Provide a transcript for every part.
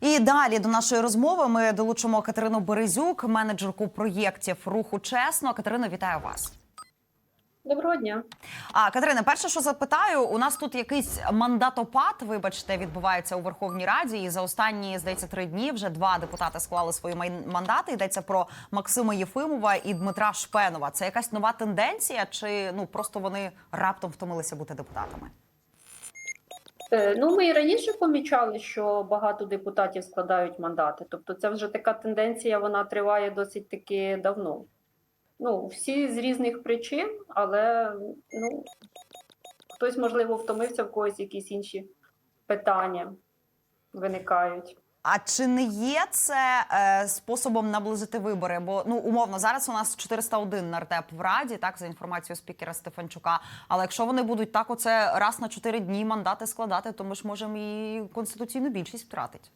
І далі до нашої розмови ми долучимо Катерину Березюк, менеджерку проєктів руху чесно. Катерина, вітаю вас. Доброго дня. А Катерина, перше, що запитаю, у нас тут якийсь мандатопад, вибачте, відбувається у Верховній Раді. І за останні здається три дні вже два депутати склали свої мандати. Йдеться про Максима Єфимова і Дмитра Шпенова. Це якась нова тенденція, чи ну просто вони раптом втомилися бути депутатами? Е, Ну, ми і раніше помічали, що багато депутатів складають мандати. Тобто, це вже така тенденція, вона триває досить таки давно. Ну, всі з різних причин, але ну, хтось, можливо, втомився, в когось якісь інші питання виникають. А чи не є це е, способом наблизити вибори? Бо ну умовно зараз у нас 401 нартеп в раді, так за інформацією спікера Стефанчука. Але якщо вони будуть так, оце раз на 4 дні мандати складати, то ми ж можемо і конституційну більшість втратити.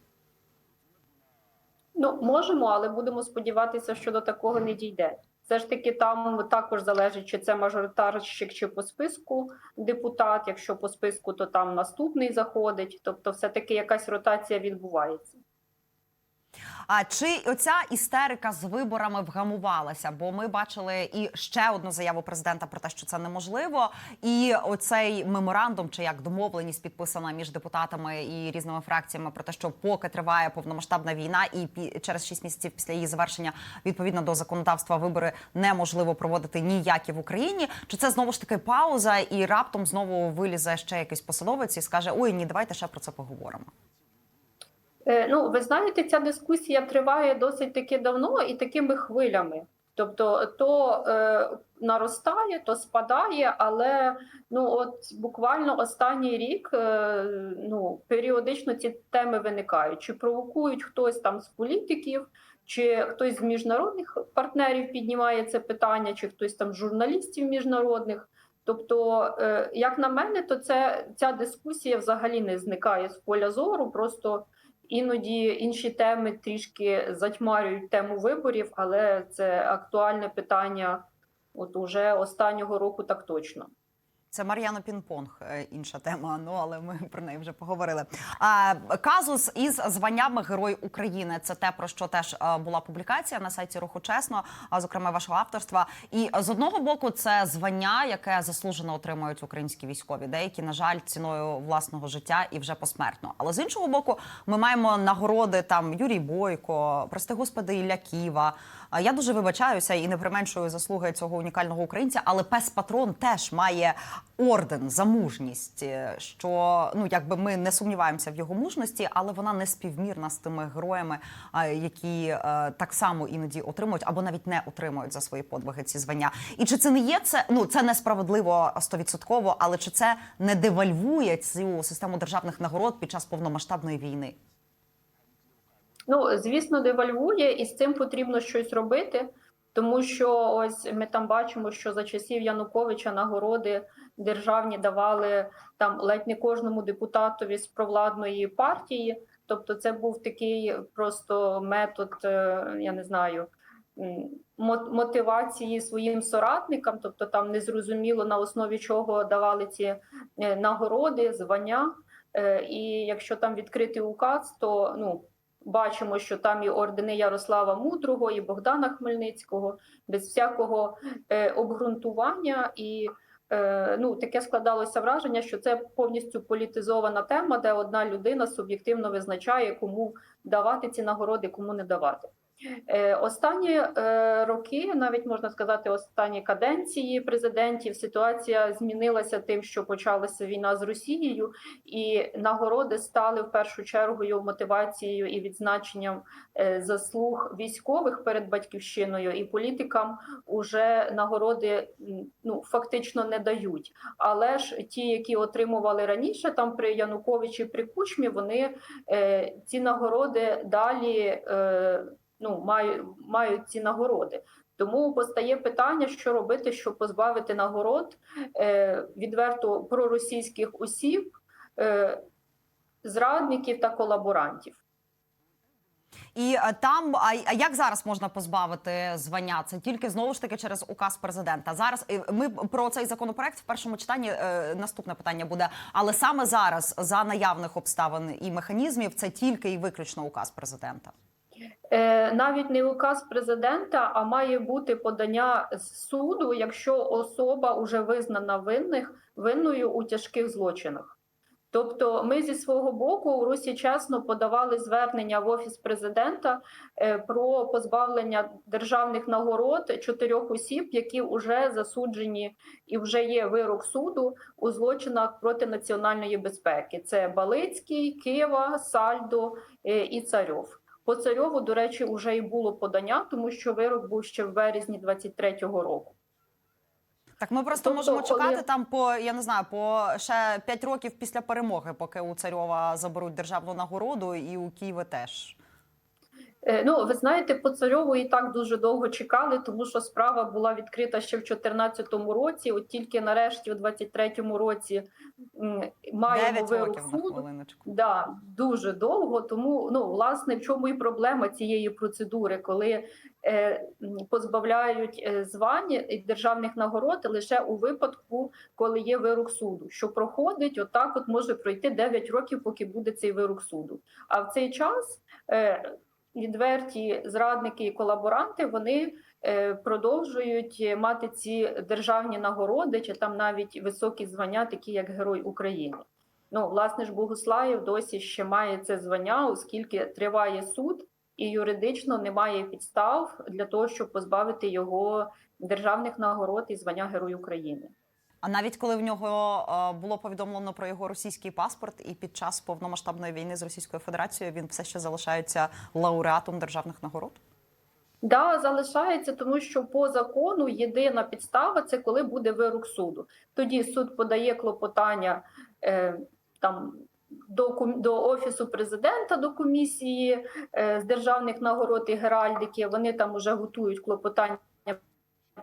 Ну, можемо, але будемо сподіватися, що до такого не дійде. Все ж таки, там також залежить, чи це мажоритарщик, чи по списку депутат. Якщо по списку, то там наступний заходить. Тобто, все-таки якась ротація відбувається. А чи оця істерика з виборами вгамувалася? Бо ми бачили і ще одну заяву президента про те, що це неможливо, і оцей меморандум, чи як домовленість підписана між депутатами і різними фракціями про те, що поки триває повномасштабна війна, і через 6 місяців після її завершення, відповідно до законодавства, вибори неможливо проводити ніякі в Україні. Чи це знову ж таки пауза, і раптом знову вилізе ще якийсь посадовець і скаже: Ой, ні, давайте ще про це поговоримо. Е, Ну, ви знаєте, ця дискусія триває досить таки давно і такими хвилями. Тобто, то е, наростає, то спадає, але ну от буквально останній рік е, ну періодично ці теми виникають. Чи провокують хтось там з політиків, чи хтось з міжнародних партнерів піднімає це питання, чи хтось там з журналістів міжнародних. Тобто, е, як на мене, то це ця дискусія взагалі не зникає з поля зору. Просто іноді інші теми трішки затьмарюють тему виборів, але це актуальне питання. От уже останнього року так точно. Це Мар'яно Пінпонг, е, інша тема. Ну але ми про неї вже поговорили. Казус із званнями Герой України. Це те про що теж е, була публікація на сайті Руху Чесно, а зокрема вашого авторства. І з одного боку, це звання, яке заслужено отримують українські військові. Деякі, на жаль, ціною власного життя і вже посмертно. Але з іншого боку, ми маємо нагороди там Юрій Бойко, прости господи, Ілля Ківа. Я дуже вибачаюся і не применшую заслуги цього унікального українця, але пес патрон теж має орден за мужність. е, Що ну якби ми не сумніваємося в його мужності, але вона не співмірна з тими героями, які е, так само іноді отримують або навіть не отримують за свої подвиги ці звання. І чи це не є це? Ну це несправедливо стовідсотково, але чи це не девальвує цю систему державних нагород під час повномасштабної війни? Ну, звісно, девальвує, і з цим потрібно щось робити, тому що ось ми там бачимо, що за часів Януковича нагороди державні давали там ледь не кожному депутатові з провладної партії. Тобто, це був такий просто метод, е, я не знаю. Мотивації своїм соратникам, тобто там незрозуміло на основі чого давали ці е, нагороди, звання. Е, І якщо там відкритий указ, то ну бачимо, що там і ордени Ярослава Мудрого, і Богдана Хмельницького, без всякого е, обґрунтування. І е, ну, таке складалося враження, що це повністю політизована тема, де одна людина суб'єктивно визначає, кому давати ці нагороди, кому не давати. Е, Останні е, роки, навіть можна сказати, останні каденції президентів, ситуація змінилася тим, що почалася війна з Росією, і нагороди стали в першу чергу мотивацією і відзначенням е, заслуг військових перед батьківщиною, і політикам уже нагороди ну фактично не дають. Але ж ті, які отримували раніше, там при Януковичі, при Кучмі, вони ці нагороди далі. Ну, мають, мають ці нагороди. Тому постає питання, що робити, щоб позбавити нагород е, відверто проросійських осіб, е, зрадників та колаборантів. І е, там, а, а як зараз можна позбавити звання? Це тільки знову ж таки через указ президента. Зараз е, ми про цей законопроект в першому читанні е, наступне питання буде. Але саме зараз, за наявних обставин і механізмів, це тільки і виключно указ президента. Е, навіть не указ президента, а має бути подання з суду, якщо особа вже визнана винних винною у тяжких злочинах. Тобто, ми зі свого боку у Русі чесно подавали звернення в офіс президента е, про позбавлення державних нагород чотирьох осіб, які вже засуджені і вже є вирок суду у злочинах проти національної безпеки. Це Балицький, Кива, Сальдо е, і Царьов. По царьову, до речі, вже і було подання, тому що вирок був ще в березні 23-го року. Так, ми просто Тобто, можемо чекати коли- там по я не знаю, по ще 5 років після перемоги, поки у царьова заберуть державну нагороду, і у Києва теж. Е, Ну, ви знаєте, по царьову і так дуже довго чекали, тому що справа була відкрита ще в 2014 році. От тільки нарешті, у 23-му році, маємо 9 вирок суду. Да, дуже довго. Тому ну власне в чому і проблема цієї процедури, коли е, позбавляють е, звань і державних нагород лише у випадку, коли є вирок суду, що проходить отак, от може пройти 9 років, поки буде цей вирок суду. А в цей час е, відверті зрадники і колаборанти вони е, продовжують мати ці державні нагороди, чи там навіть високі звання, такі як Герой України. Ну, власне ж, Богуслаєв досі ще має це звання, оскільки триває суд, і юридично немає підстав для того, щоб позбавити його державних нагород і звання Герой України. А навіть коли в нього е, було повідомлено про його російський паспорт, і під час повномасштабної війни з Російською Федерацією він все ще залишається лауреатом державних нагород. Да, залишається, тому що по закону єдина підстава це коли буде вирок суду. Тоді суд подає клопотання е, там. До до офісу президента, до комісії е, з державних нагород і геральдики. Вони там уже готують клопотання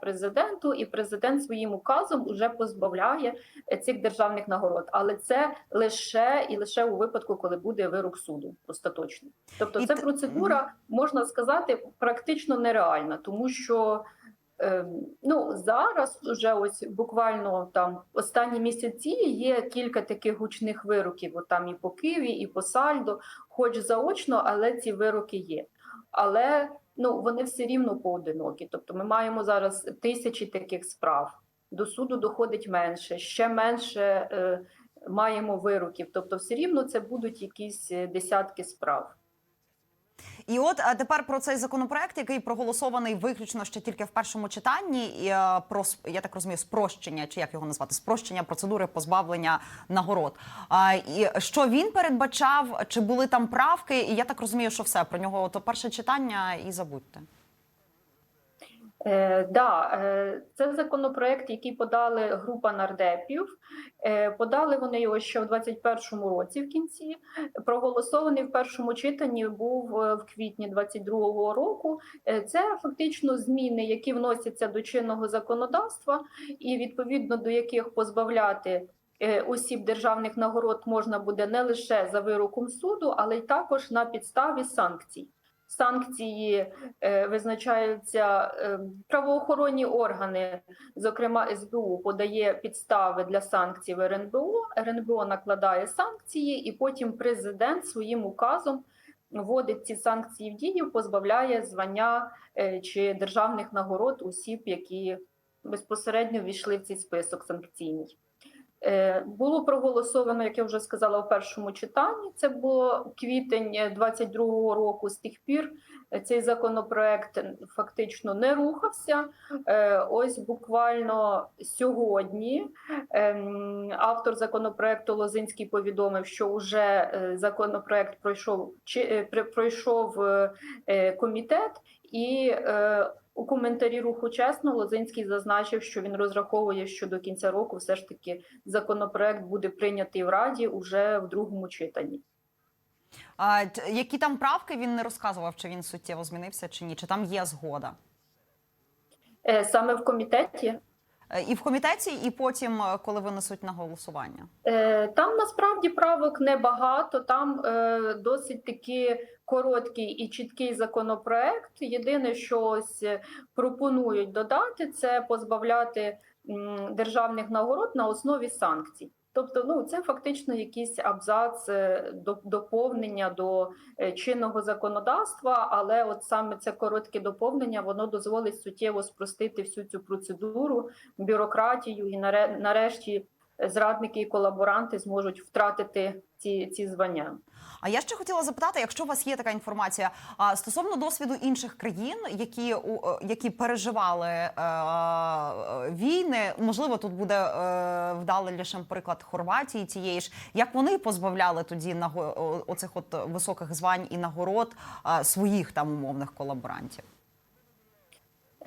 президенту, і президент своїм указом уже позбавляє е, цих державних нагород. Але це лише і лише у випадку, коли буде вирок суду остаточний. Тобто, ця процедура можна сказати практично нереальна, тому що. ем, Ну зараз вже ось буквально там останні місяці є кілька таких гучних вироків. От там і по Києві, і по Сальдо, хоч заочно, але ці вироки є. Але ну вони все рівно поодинокі. Тобто, ми маємо зараз тисячі таких справ. До суду доходить менше, ще менше е, маємо вироків. Тобто, все рівно це будуть якісь е, десятки справ. І от а тепер про цей законопроект, який проголосований виключно ще тільки в першому читанні, і е, про я так розумію, спрощення, чи як його назвати, спрощення процедури позбавлення нагород. А і що він передбачав, чи були там правки? І я так розумію, що все про нього то перше читання і забудьте. Е, да, е, це законопроект, який подали група нардепів. Е, подали вони його ще в 21-му році в кінці. Проголосований в першому читанні був е, в квітні 22-го року. Е, це фактично зміни, які вносяться до чинного законодавства, і відповідно до яких позбавляти. е, Осіб державних нагород можна буде не лише за вироком суду, але й також на підставі санкцій. Санкції е, визначаються е, правоохоронні органи, зокрема СБУ, подає підстави для санкцій в РНБО. РНБО накладає санкції, і потім президент своїм указом вводить ці санкції в дію, позбавляє звання е, чи державних нагород осіб, які безпосередньо ввійшли в цей список санкційний. Е, Було проголосовано, як я вже сказала, в першому читанні. Це було квітень 22-го року. З тих пір е, цей законопроект фактично не рухався. Е, Ось буквально сьогодні ем, автор законопроекту Лозинський повідомив, що вже законопроект пройшов чи пройшов комітет і. У коментарі руху чесно Лозинський зазначив, що він розраховує, що до кінця року все ж таки законопроект буде прийнятий в Раді уже в другому читанні. А які там правки він не розказував, чи він суттєво змінився, чи ні? Чи там є згода? Е, Саме в комітеті Е, І в комітеті, і потім, е, коли винесуть на голосування. Там насправді правок небагато. Там досить таки короткий і чіткий законопроект. Єдине, що ось е, пропонують додати, це позбавляти державних нагород на основі санкцій. Тобто, ну це фактично якийсь абзац е, доповнення до е, чинного законодавства, але от саме це коротке доповнення воно дозволить суттєво спростити всю цю процедуру, бюрократію і наре- нарешті зрадники і колаборанти зможуть втратити ці, ці звання. А я ще хотіла запитати, якщо у вас є така інформація, а стосовно досвіду інших країн, які е, які переживали е, війни, можливо, тут буде е, вдалішим приклад Хорватії тієї ж, як вони позбавляли тоді о- оцих от високих звань і нагород е, своїх там умовних колаборантів.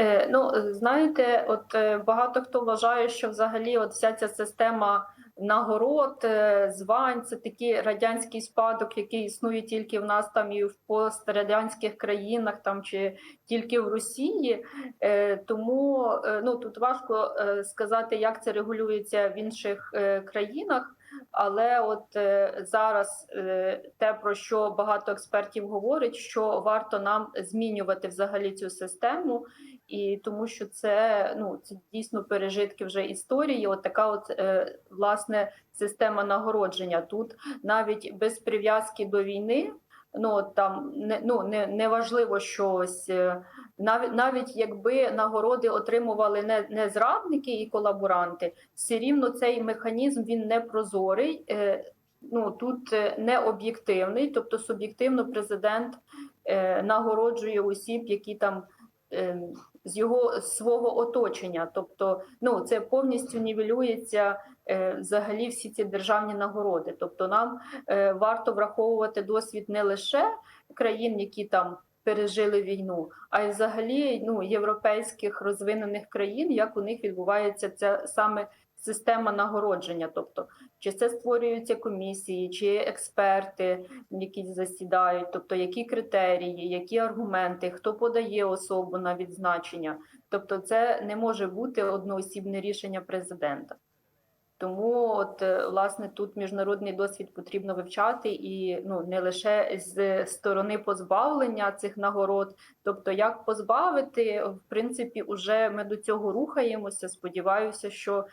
Е, ну, знаєте, от е, багато хто вважає, що взагалі от вся ця система нагород, е, звань це такий радянський спадок, який існує тільки в нас там і в пострадянських країнах, там чи тільки в Росії. Е, тому е, ну тут важко сказати, як це регулюється в інших країнах. Але от зараз те, про що багато експертів говорять, що варто нам змінювати взагалі цю систему, і тому що це ну це дійсно пережитки вже історії. От така, от е, власне система нагородження тут навіть без прив'язки до війни. Ну там не ну не, не важливо щось. е, Навіть навіть якби нагороди отримували не, не зрадники і колаборанти, все рівно цей механізм він не прозорий. Е, ну тут е, не об'єктивний, тобто суб'єктивно президент е, нагороджує осіб, які там е, з його свого оточення. Тобто, ну це повністю нівелюється е, взагалі всі ці державні нагороди. Тобто, нам е, варто враховувати досвід не лише країн, які там пережили війну, а й взагалі ну європейських розвинених країн, як у них відбувається ця саме система нагородження, тобто чи це створюються комісії, чи експерти, які засідають, тобто які критерії, які аргументи, хто подає особу на відзначення. Тобто, це не може бути одноосібне рішення президента. Тому, от е, власне, тут міжнародний досвід потрібно вивчати і ну не лише з сторони позбавлення цих нагород, тобто як позбавити, в принципі, уже ми до цього рухаємося. Сподіваюся, що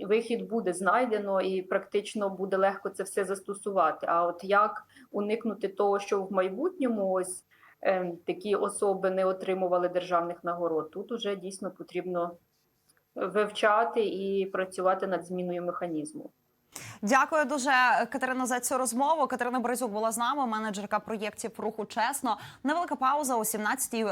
вихід буде знайдено і практично буде легко це все застосувати. А от як уникнути того, що в майбутньому ось е, такі особи не отримували державних нагород, тут уже дійсно потрібно вивчати і працювати над зміною механізму. Дякую дуже, Катерина, за цю розмову. Катерина Березюк була з нами, менеджерка проєктів руху чесно. Невелика пауза о 17-й